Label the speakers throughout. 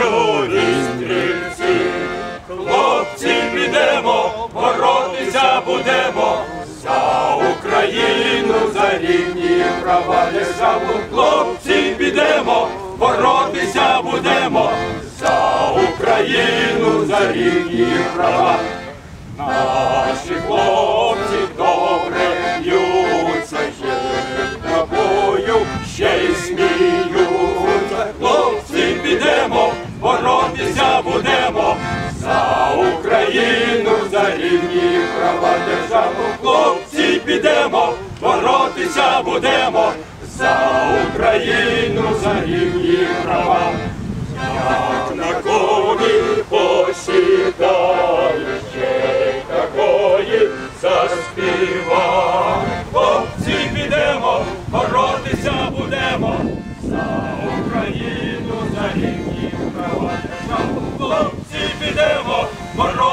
Speaker 1: юні стрільці. Хлопці, підемо, боротися будемо, за Україну, за рівні права державу. Хлопці, підемо, боротися будемо, за Україну, за рівні права. Наші хлопці Україну, за рівні права державу. Хлопці, підемо, боротися будемо, за Україну, за рівні права. Як на коні посідає, ще такої заспіва. Хлопці підемо, боротися будемо, за Україну, за рівні права. Хлопці підемо, боротися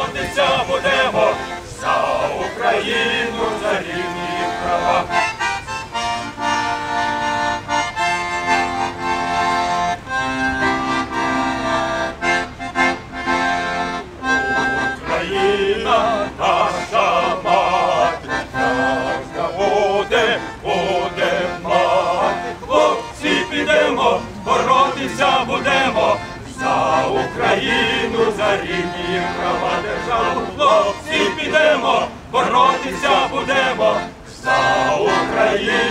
Speaker 1: буде, будем мати. Хлопці підемо, боротися будемо, за Україну, за рідні права державу. Хлопці підемо, боротися будемо, за Україну,